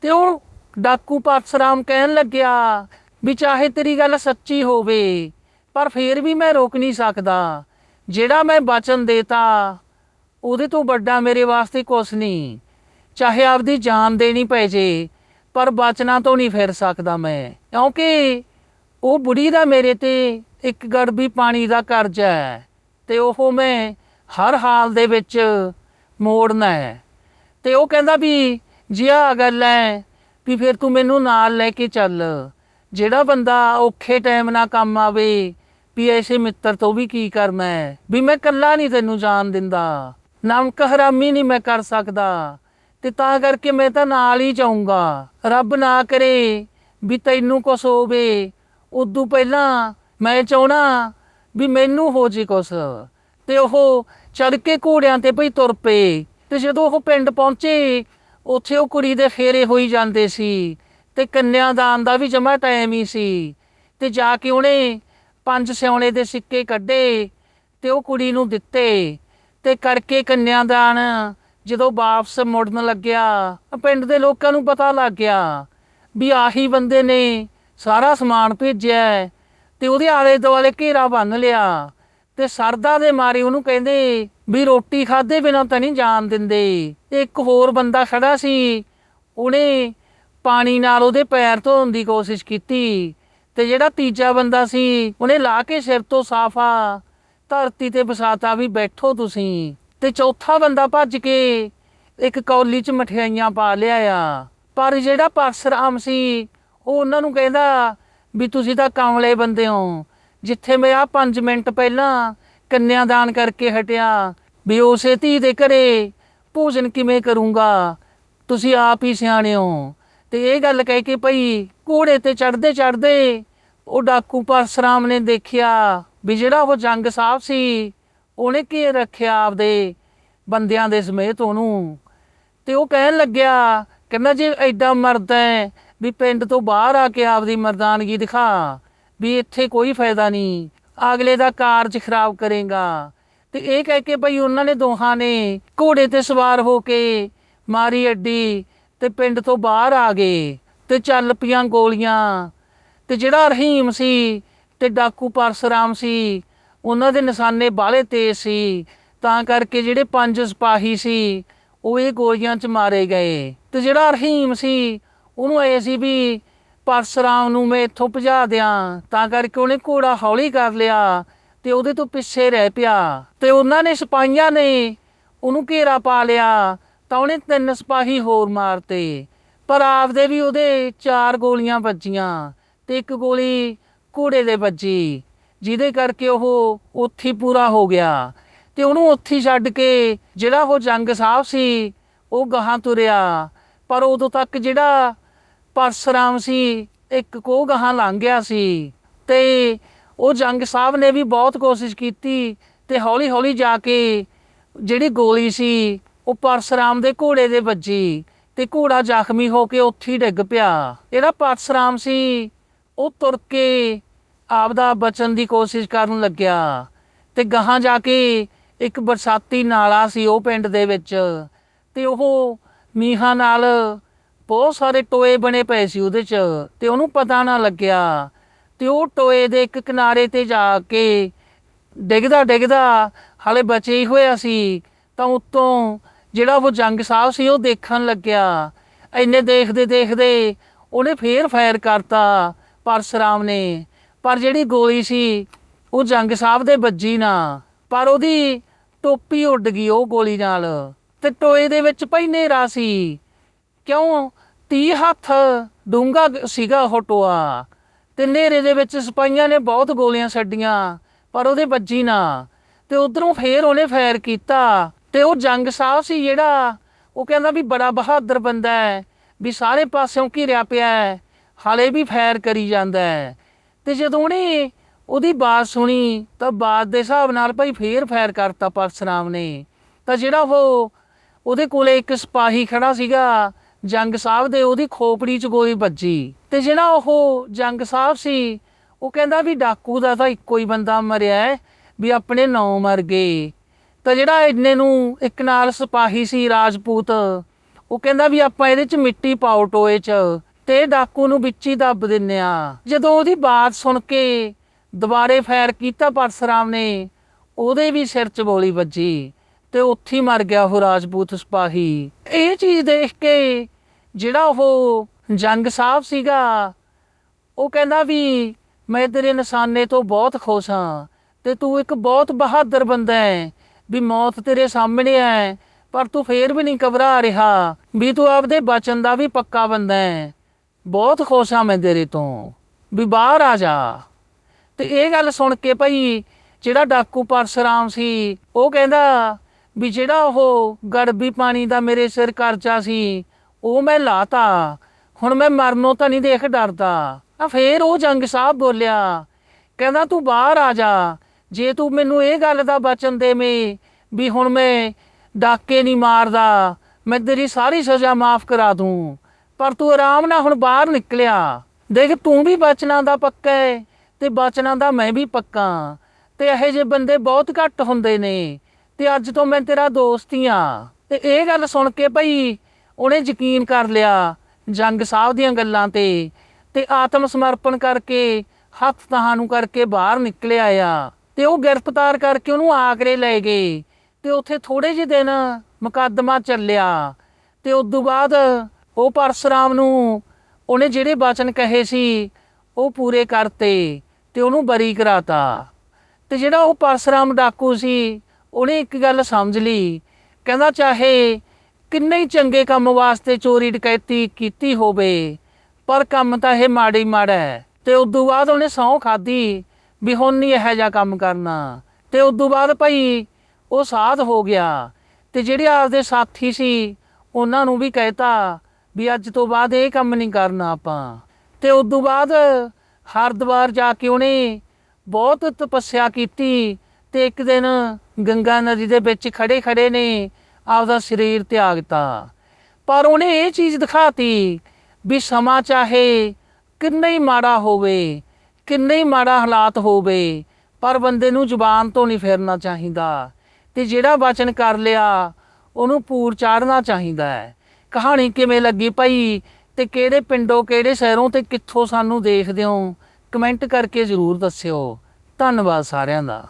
ਤੇ ਉਹ ਡਾਕੂ ਪਰਸਰਾਮ ਕਹਿਣ ਲੱਗਿਆ ਵੀ ਚਾਹੇ ਤੇਰੀ ਗੱਲ ਸੱਚੀ ਹੋਵੇ, ਪਰ ਫੇਰ ਵੀ ਮੈਂ ਰੋਕ ਨਹੀਂ ਸਕਦਾ। ਜਿਹੜਾ ਮੈਂ ਬਚਨ ਦੇਤਾ, ਉਹਦੇ ਤੋਂ ਵੱਡਾ ਮੇਰੇ ਵਾਸਤੇ ਕੁਛ ਨਹੀਂ। ਚਾਹੇ ਆਪਦੀ ਜਾਨ ਦੇਣੀ ਪੈ ਜੇ, ਪਰ ਬਚਨਾ ਤੋਂ ਨਹੀਂ ਫਿਰ ਸਕਦਾ ਮੈਂ। ਕਿਉਂਕਿ ਉਹ ਬੁੜੀ ਦਾ ਮੇਰੇ ਤੇ ਇੱਕ ਗੜਬੀ ਪਾਣੀ ਦਾ ਕਰਜ਼ਾ ਹੈ, ਤੇ ਉਹ ਮੈਂ ਹਰ ਹਾਲ ਦੇ ਵਿੱਚ ਮੋੜਨਾ ਹੈ। ਤੇ ਉਹ ਕਹਿੰਦਾ ਵੀ ਜੀ ਆ ਗੱਲ ਹੈ ਵੀ ਫਿਰ ਤੂੰ ਮੈਨੂੰ ਨਾਲ ਲੈ ਕੇ ਚੱਲ। ਜਿਹੜਾ ਬੰਦਾ ਔਖੇ ਟਾਈਮ ਨਾਲ ਕੰਮ ਆਵੇ, ਵੀ ਐਸੇ ਮਿੱਤਰ ਤੋਂ ਵੀ ਕੀ ਕਰਨਾ ਹੈ ਵੀ ਮੈਂ ਇਕੱਲਾ ਨਹੀਂ ਤੈਨੂੰ ਜਾਣ ਦਿੰਦਾ। ਨਮਕ ਹਰਾਮੀ ਨਹੀਂ ਮੈਂ ਕਰ ਸਕਦਾ। ਤੇ ਤਾਂ ਕਰਕੇ ਮੈਂ ਤਾਂ ਨਾਲ ਹੀ ਜਾਊਂਗਾ। ਰੱਬ ਨਾ ਕਰੇ ਵੀ ਤੈਨੂੰ ਕੁਛ ਹੋਵੇ। ਉਦੋਂ ਪਹਿਲਾਂ ਮੈਂ ਚਾਹਣਾ ਵੀ ਮੈਨੂੰ ਹੋ ਜੇ ਕੁਛ। ਤੇ ਉਹ ਚੜ ਕੇ ਘੋੜਿਆਂ ਤੇ ਭਈ ਤੁਰ ਪਏ। ਤੇ ਜਦੋਂ ਉਹ ਪਿੰਡ ਪਹੁੰਚੇ, ਉੱਥੇ ਉਹ ਕੁੜੀ ਦੇ ਫੇਰੇ ਹੋਈ ਜਾਂਦੇ ਸੀ ਤੇ ਕੰਨਿਆਦਾਨ ਦਾ ਵੀ ਜਮਾ ਟਾਈਮ ਹੀ ਸੀ ਤੇ ਜਾ ਕੇ ਉਹਨੇ ਪੰਜ ਸਿਉਣੇ ਦੇ ਸਿੱਕੇ ਕੱਢੇ ਤੇ ਉਹ ਕੁੜੀ ਨੂੰ ਦਿੱਤੇ ਤੇ ਕਰਕੇ ਕੰਨਿਆਦਾਨ ਜਦੋਂ ਵਾਪਸ ਮੁੜਨ ਲੱਗਿਆ, ਪਿੰਡ ਦੇ ਲੋਕਾਂ ਨੂੰ ਪਤਾ ਲੱਗ ਗਿਆ ਵੀ ਆਹੀ ਬੰਦੇ ਨੇ ਸਾਰਾ ਸਮਾਨ ਭੇਜਿਆ ਹੈ ਤੇ ਉਹਦੇ ਆਲੇ ਦੁਆਲੇ ਘੇਰਾ ਬੰਨ ਲਿਆ ਤੇ ਸਰਦਾ ਦੇ ਮਾਰੇ ਉਹਨੂੰ ਕਹਿੰਦੇ ਵੀ ਰੋਟੀ ਖਾਦੇ ਬਿਨਾਂ ਤਾਂ ਨਹੀਂ ਜਾਣ ਦਿੰਦੇ। ਇੱਕ ਹੋਰ ਬੰਦਾ ਖੜਾ ਸੀ। ਉਹਨੇ ਪਾਣੀ ਨਾਲ ਉਹਦੇ ਪੈਰ ਧੋਣ ਦੀ ਕੋਸ਼ਿਸ਼ ਕੀਤੀ ਤੇ ਜਿਹੜਾ ਤੀਜਾ ਬੰਦਾ ਸੀ, ਉਹਨੇ ਲਾ ਕੇ ਸਿਰ ਤੋਂ ਸਾਫਾ ਧਰਤੀ ਤੇ ਬਸਾਤਾ ਵੀ ਬੈਠੋ ਤੁਸੀਂ। ਤੇ ਚੌਥਾ ਬੰਦਾ ਭੱਜ ਕੇ ਇੱਕ ਕੌਲੀ 'ਚ ਮਠਿਆਈਆਂ ਪਾ ਲਿਆ ਆ। ਪਰ ਜਿਹੜਾ ਪਰਸਰਾਮ ਸੀ, ਉਹ ਉਹਨਾਂ ਨੂੰ ਕਹਿੰਦਾ ਵੀ ਤੁਸੀਂ ਤਾਂ ਕਾਮਲੇ ਬੰਦੇ ਹੋ। ਜਿੱਥੇ ਮੈਂ ਆ 5 ਮਿੰਟ ਪਹਿਲਾਂ ਕੰਨਿਆਦਾਨ ਕਰਕੇ ਹਟਿਆ, ਵੀ ਉਸੇ ਧੀ ਦੇ ਘਰੇ ਭੋਜਨ ਕਿਵੇਂ ਕਰੂੰਗਾ? ਤੁਸੀਂ ਆਪ ਹੀ ਸਿਆਣੇ ਹੋ ਤੇ ਇਹ ਗੱਲ ਕਹਿ ਕੇ ਭਈ ਘੋੜੇ ਤੇ ਚੜਦੇ ਚੜਦੇ ਉਹ ਡਾਕੂ ਪਰਸਰਾਮ ਨੇ ਦੇਖਿਆ ਵੀ ਜਿਹੜਾ ਉਹ ਜੰਗ ਸਾਹਿਬ ਸੀ, ਉਹਨੇ ਕੀ ਰੱਖਿਆ ਆਪਦੇ ਬੰਦਿਆਂ ਦੇ ਸਮੇਤ ਉਹਨੂੰ। ਤੇ ਉਹ ਕਹਿਣ ਲੱਗਿਆ, ਕਹਿੰਦਾ ਜੇ ਐਡਾ ਮਰਦ ਹੈ ਵੀ ਪਿੰਡ ਤੋਂ ਬਾਹਰ ਆ ਕੇ ਆਪਦੀ ਮਰਦਾਨਗੀ ਦਿਖਾ, ਵੀ ਇੱਥੇ ਕੋਈ ਫਾਇਦਾ ਨਹੀਂ। ਅਗਲੇ ਦਾ ਕਾਰਜ ਖਰਾਬ ਕਰੇਗਾ। ਤੇ ਇਹ ਕਹਿ ਕੇ ਭਈ ਉਹਨਾਂ ਨੇ ਦੋਹਾਂ ਨੇ ਘੋੜੇ ਤੇ ਸਵਾਰ ਹੋ ਕੇ ਮਾਰੀ ਅੱਡੀ ਤੇ ਪਿੰਡ ਤੋਂ ਬਾਹਰ ਆ ਗਏ ਤੇ ਚੱਲ ਪਈਆਂ ਗੋਲੀਆਂ। ਤੇ ਜਿਹੜਾ ਰਹੀਮ ਸੀ ਤੇ ਡਾਕੂ ਪਰਸਰਾਮ ਸੀ, ਉਹਨਾਂ ਦੇ ਨਿਸ਼ਾਨੇ ਬਾਲੇ ਤੇਜ਼ ਸੀ। ਤਾਂ ਕਰਕੇ ਜਿਹੜੇ ਪੰਜ ਸਿਪਾਹੀ ਸੀ, ਉਹ ਇਹ ਗੋਲੀਆਂ 'ਚ ਮਾਰੇ ਗਏ। ਤੇ ਜਿਹੜਾ ਰਹੀਮ ਸੀ, ਉਹਨੂੰ ਇਹ ਸੀ ਵੀ ਪਰਸਰਾਮ ਨੂੰ ਮੈਂ ਇੱਥੋਂ ਭਜਾ ਦਿਆਂ, ਤਾਂ ਕਰਕੇ ਉਹਨੇ ਘੋੜਾ ਹੌਲੀ ਕਰ ਲਿਆ ਤੇ ਉਹਦੇ ਤੋਂ ਪਿੱਛੇ ਰਹਿ ਪਿਆ। ਤੇ ਉਹਨਾਂ ਨੇ ਸਿਪਾਹੀਆਂ ਨੇ ਉਹਨੂੰ ਘੇਰਾ ਪਾ ਲਿਆ, ਤਾਂ ਉਹਨੇ ਤਿੰਨ ਸਿਪਾਹੀ ਹੋਰ ਮਾਰਤੇ। ਪਰ ਆਪਦੇ ਵੀ ਉਹਦੇ ਚਾਰ ਗੋਲੀਆਂ ਵੱਜੀਆਂ ਤੇ ਇੱਕ ਗੋਲੀ ਘੋੜੇ ਦੇ ਵੱਜੀ, ਜਿਹਦੇ ਕਰਕੇ ਉਹ ਉੱਥੇ ਪੂਰਾ ਹੋ ਗਿਆ। ਤੇ ਉਹਨੂੰ ਉੱਥੇ ਛੱਡ ਕੇ ਜਿਹੜਾ ਉਹ ਜੰਗ ਸਾਹਿਬ ਸੀ, ਉਹ ਗਾਹਾਂ ਤੁਰਿਆ। ਪਰ ਉਦੋਂ ਤੱਕ ਜਿਹੜਾ ਪਰਸਰਾਮ ਸੀ, ਇੱਕ ਕੋ ਗਾਹਾਂ ਲੰਘ ਗਿਆ ਸੀ ਤੇ ਉਹ ਜੰਗ ਸਾਹਿਬ ਨੇ ਵੀ ਬਹੁਤ ਕੋਸ਼ਿਸ਼ ਕੀਤੀ ਤੇ ਹੌਲੀ ਹੌਲੀ ਜਾ ਕੇ ਜਿਹੜੀ ਗੋਲੀ ਸੀ, ਉਹ ਪਰਸਰਾਮ ਦੇ ਘੋੜੇ ਦੇ ਵੱਜੀ ਤੇ ਘੋੜਾ ਜ਼ਖਮੀ ਹੋ ਕੇ ਉੱਥੇ ਹੀ ਡਿੱਗ ਪਿਆ। ਜਿਹੜਾ ਪਰਸਰਾਮ ਸੀ, ਉਹ ਤੁਰ ਕੇ ਆਪਦਾ ਬਚਣ ਦੀ ਕੋਸ਼ਿਸ਼ ਕਰਨ ਲੱਗਿਆ ਤੇ ਗਾਹਾਂ ਜਾ ਕੇ ਇੱਕ ਬਰਸਾਤੀ ਨਾਲਾ ਸੀ ਉਹ ਪਿੰਡ ਦੇ ਵਿੱਚ ਤੇ ਉਹ ਮੀਹਾਂ ਨਾਲ ਬਹੁਤ ਸਾਰੇ ਟੋਏ ਬਣੇ ਪਏ ਸੀ ਉਹਦੇ 'ਚ, ਤੇ ਉਹਨੂੰ ਪਤਾ ਨਾ ਲੱਗਿਆ। ਤੇ ਉਹ ਟੋਏ ਦੇ ਇੱਕ ਕਿਨਾਰੇ ਤੇ ਜਾ ਕੇ ਡਿੱਗਦਾ ਡਿੱਗਦਾ ਹਾਲੇ ਬਚੇ ਹੀ ਹੋਇਆ ਸੀ। ਤਾਂ ਉਤੋਂ ਜਿਹੜਾ ਉਹ ਜੰਗ ਸਾਹਿਬ ਸੀ, ਉਹ ਦੇਖਣ ਲੱਗਿਆ। ਇੰਨੇ ਦੇਖਦੇ ਦੇਖਦੇ ਉਹਨੇ ਫੇਰ ਫਾਇਰ ਕਰਤਾ ਪਰਸਰਾਮ ਨੇ। ਪਰ ਜਿਹੜੀ ਗੋਲੀ ਸੀ, ਉਹ ਜੰਗ ਸਾਹਿਬ ਦੇ ਵੱਜੀ ਨਾ। ਪਰ ਉਹਦੀ ਟੋਪੀ ਉੱਡ ਗਈ ਉਹ ਗੋਲੀ ਨਾਲ। ਤੇ ਟੋਏ ਦੇ ਵਿੱਚ ਪਈ ਹਨੇਰਾ ਸੀ। ਕਿਉਂ? 30 ਹੱਥ ਡੂੰਗਾ ਸੀਗਾ ਉਹ ਟੋਆ। ਤੇ ਹਨੇਰੇ ਦੇ ਵਿੱਚ ਸਿਪਾਹੀਆਂ ਨੇ ਬਹੁਤ ਗੋਲੀਆਂ ਛੱਡੀਆਂ, ਪਰ ਉਹਦੇ ਵੱਜੀ ਨਾ। ਤੇ ਉਧਰੋਂ ਫੇਰ ਉਹਨੇ ਫਾਇਰ ਕੀਤਾ। ਤੇ ਉਹ ਜੰਗ ਸਾਹਿਬ ਸੀ ਜਿਹੜਾ। ਉਹ ਕਹਿੰਦਾ ਵੀ ਬੜਾ ਬਹਾਦਰ ਬੰਦਾ ਹੈ, ਵੀ ਸਾਰੇ ਪਾਸਿਓਂ ਘਿਰਿਆ ਪਿਆ ਹੈ, ਹਾਲੇ ਵੀ ਫਾਇਰ ਕਰੀ ਜਾਂਦਾ ਹੈ। ਤੇ ਜਦੋਂ ਉਹਨੇ ਉਹਦੀ ਬਾਤ ਸੁਣੀ, ਤਾਂ ਬਾਤ ਦੇ ਹਿਸਾਬ ਨਾਲ ਭਾਈ ਫੇਰ ਫਾਇਰ ਕਰਤਾ ਪਰਸਰਾਮ ਨੇ। ਤਾਂ ਜਿਹੜਾ ਉਹ ਉਹਦੇ ਕੋਲੇ ਇੱਕ ਸਿਪਾਹੀ ਖੜਾ ਸੀਗਾ ਜੰਗ ਸਾਹਿਬ ਦੇ ਉਹਦੀ ਖੋਪੜੀ 'ਚ ਗੋਲੀ ਵੱਜੀ ਤੇ ਜਿਹੜਾ ਉਹ ਜੰਗ ਸਾਹਿਬ ਸੀ, ਉਹ ਕਹਿੰਦਾ ਵੀ ਡਾਕੂ ਦਾ ਤਾਂ ਇੱਕੋ ਹੀ ਬੰਦਾ ਮਰਿਆ ਵੀ ਆਪਣੇ ਨੌ ਮਰ ਗਏ। ਤਾਂ ਜਿਹੜਾ ਇੰਨੇ ਨੂੰ ਇੱਕ ਨਾਲ ਸਿਪਾਹੀ ਸੀ ਰਾਜਪੂਤ, ਉਹ ਕਹਿੰਦਾ ਵੀ ਆਪਾਂ ਇਹਦੇ 'ਚ ਮਿੱਟੀ ਪਾਓ ਟੋਏ 'ਚ ਤੇ ਡਾਕੂ ਨੂੰ ਵਿੱਚ ਹੀ ਦੱਬ ਦਿੰਨੇ ਆ। ਜਦੋਂ ਉਹਦੀ ਬਾਤ ਸੁਣ ਕੇ ਦੁਬਾਰੇ ਫਾਇਰ ਕੀਤਾ ਪਰਸਰਾਮ ਨੇ, ਉਹਦੇ ਵੀ ਸਿਰ 'ਚ ਗੋਲੀ ਵੱਜੀ ਤੇ ਉੱਥੇ ਮਰ ਗਿਆ ਉਹ ਰਾਜਪੂਤ ਸਿਪਾਹੀ। ਇਹ ਚੀਜ਼ ਦੇਖ ਕੇ ਜਿਹੜਾ ਉਹ ਜੰਗ ਸਾਹਿਬ ਸੀਗਾ, ਉਹ ਕਹਿੰਦਾ ਵੀ ਮੈਂ ਤੇਰੇ ਨਿਸ਼ਾਨੇ ਤੋਂ ਬਹੁਤ ਖੁਸ਼ ਹਾਂ ਤੇ ਤੂੰ ਇੱਕ ਬਹੁਤ ਬਹਾਦਰ ਬੰਦਾ ਹੈ, ਵੀ ਮੌਤ ਤੇਰੇ ਸਾਹਮਣੇ ਹੈ, ਪਰ ਤੂੰ ਫੇਰ ਵੀ ਨਹੀਂ ਘਬਰਾ ਰਿਹਾ, ਵੀ ਤੂੰ ਆਪਦੇ ਬਚਨ ਦਾ ਵੀ ਪੱਕਾ ਬੰਦਾ ਹੈ। ਬਹੁਤ ਖੁਸ਼ ਹਾਂ ਮੈਂ ਤੇਰੇ ਤੋਂ, ਵੀ ਬਾਹਰ ਆ ਜਾ। ਤੇ ਇਹ ਗੱਲ ਸੁਣ ਕੇ ਭਾਈ ਜਿਹੜਾ ਡਾਕੂ ਪਰਸਰਾਮ ਸੀ, ਉਹ ਕਹਿੰਦਾ ਵੀ ਜਿਹੜਾ ਉਹ ਗੜਬੀ ਪਾਣੀ ਦਾ ਮੇਰੇ ਸਿਰ ਕਰਜ਼ਾ ਸੀ ਉਹ ਮੈਂ ਲਾਤਾ। ਹੁਣ ਮੈਂ ਮਰਨੋਂ ਤਾਂ ਨਹੀਂ ਦੇਖ ਡਰਦਾ। ਆ ਫੇਰ ਉਹ ਜੰਗ ਸਾਹਿਬ ਬੋਲਿਆ, ਕਹਿੰਦਾ ਤੂੰ ਬਾਹਰ ਆ ਜਾ। ਜੇ ਤੂੰ ਮੈਨੂੰ ਇਹ ਗੱਲ ਦਾ ਬਚਨ ਦੇਵੇਂ ਵੀ ਹੁਣ ਮੈਂ ਡਾਕੇ ਨਹੀਂ ਮਾਰਦਾ, ਮੈਂ ਤੇਰੀ ਸਾਰੀ ਸਜ਼ਾ ਮਾਫ ਕਰਾ ਦੂੰ। ਪਰ ਤੂੰ ਆਰਾਮ ਨਾਲ ਹੁਣ ਬਾਹਰ ਨਿਕਲਿਆ। ਦੇਖ ਤੂੰ ਵੀ ਬਚਨਾ ਦਾ ਪੱਕਾ ਹੈ ਤੇ ਬਚਨਾ ਦਾ ਮੈਂ ਵੀ ਪੱਕਾ। ਤੇ ਇਹੋ ਜਿਹੇ ਬੰਦੇ ਬਹੁਤ ਘੱਟ ਹੁੰਦੇ ਨੇ। ਤੇ ਅੱਜ ਤੋਂ ਮੈਂ ਤੇਰਾ ਦੋਸਤ ਹੀ ਆ ਤੇ ਇਹ ਗੱਲ ਸੁਣ ਕੇ ਭਈ ਉਹਨੇ ਯਕੀਨ ਕਰ ਲਿਆ ਜੰਗ ਸਾਹਿਬ ਦੀਆਂ ਗੱਲਾਂ ਤੇ ਤੇ ਆਤਮ ਸਮਰਪਣ ਕਰਕੇ, ਹੱਥ ਤਹਾਂ ਨੂੰ ਕਰਕੇ ਬਾਹਰ ਨਿਕਲਿਆ ਆ ਤੇ ਉਹ ਗ੍ਰਿਫਤਾਰ ਕਰਕੇ ਉਹਨੂੰ ਆਗਰੇ ਲੈ ਗਏ ਤੇ ਉੱਥੇ ਥੋੜੇ ਜਿਹੇ ਦਿਨ ਮੁਕੱਦਮਾ ਚੱਲਿਆ ਤੇ ਉਸ ਤੋਂ ਬਾਅਦ ਉਹ ਪਰਸਰਾਮ ਨੂੰ ਉਹਨੇ ਜਿਹੜੇ ਬਚਨ ਕਹੇ ਸੀ ਉਹ ਪੂਰੇ ਕਰਤੇ ਤੇ ਉਹਨੂੰ ਬਰੀ ਕਰਾਤਾ। ਤੇ ਜਿਹੜਾ ਉਹ ਪਰਸਰਾਮ ਡਾਕੂ ਸੀ ਉਹਨੇ ਇੱਕ ਗੱਲ ਸਮਝ ਲਈ, ਕਹਿੰਦਾ ਚਾਹੇ ਕਿੰਨੇ ਹੀ ਚੰਗੇ ਕੰਮ ਵਾਸਤੇ ਚੋਰੀ ਡਕੈਤੀ ਕੀਤੀ ਹੋਵੇ, ਪਰ ਕੰਮ ਤਾਂ ਇਹ ਮਾੜੀ ਮਾੜਾ ਹੈ। ਤੇ ਉਸ ਤੋਂ ਬਾਅਦ ਉਹਨੇ ਸਹੁੰ ਖਾਦੀ ਵੀ ਹੁਣ ਨਹੀਂ ਇਹੋ ਜਿਹਾ ਕੰਮ ਕਰਨਾ। ਤੇ ਉਸ ਤੋਂ ਬਾਅਦ ਭਾਈ ਉਹ ਸਾਧ ਹੋ ਗਿਆ ਤੇ ਜਿਹੜੇ ਆਪਦੇ ਸਾਥੀ ਸੀ, ਉਹਨਾਂ ਨੂੰ ਵੀ ਕਹਿਤਾ ਵੀ ਅੱਜ ਤੋਂ ਬਾਅਦ ਇਹ ਕੰਮ ਨਹੀਂ ਕਰਨਾ ਆਪਾਂ। ਤੇ ਉਸ ਤੋਂ ਬਾਅਦ ਹਰਿਦੁਆਰ ਜਾ ਕੇ ਉਹਨੇ ਬਹੁਤ ਤਪੱਸਿਆ ਕੀਤੀ ਤੇ ਇੱਕ ਦਿਨ ਗੰਗਾ ਨਦੀ ਦੇ ਵਿੱਚ ਖੜੇ ਖੜੇ ਨੇ ਆਪਦਾ ਸਰੀਰ ਤਿਆਗਤਾ ਪਰ ਉਹਨੇ ਇਹ ਚੀਜ਼ ਦਿਖਾਤੀ ਵੀ ਸਮਾਂ ਚਾਹੇ ਕਿੰਨਾ ਹੀ ਮਾੜਾ ਹੋਵੇ, ਕਿੰਨੇ ਹੀ ਮਾੜਾ ਹਾਲਾਤ ਹੋਵੇ, ਪਰ ਬੰਦੇ ਨੂੰ ਜ਼ੁਬਾਨ ਤੋਂ ਨਹੀਂ ਫੇਰਨਾ ਚਾਹੀਦਾ। ਤੇ ਜਿਹੜਾ ਵਚਨ ਕਰ ਲਿਆ, ਉਹਨੂੰ ਪੂਰ ਚਾੜਨਾ ਚਾਹੀਦਾ ਹੈ। ਕਹਾਣੀ ਕਿਵੇਂ ਲੱਗੀ ਭਾਈ ਤੇ ਕਿਹੜੇ ਪਿੰਡੋਂ, ਕਿਹੜੇ ਸ਼ਹਿਰੋਂ ਤੇ ਕਿੱਥੋਂ ਸਾਨੂੰ ਦੇਖਦੇ ਹੋ? ਕਮੈਂਟ ਕਰਕੇ ਜ਼ਰੂਰ ਦੱਸਿਓ। ਧੰਨਵਾਦ ਸਾਰਿਆਂ ਦਾ।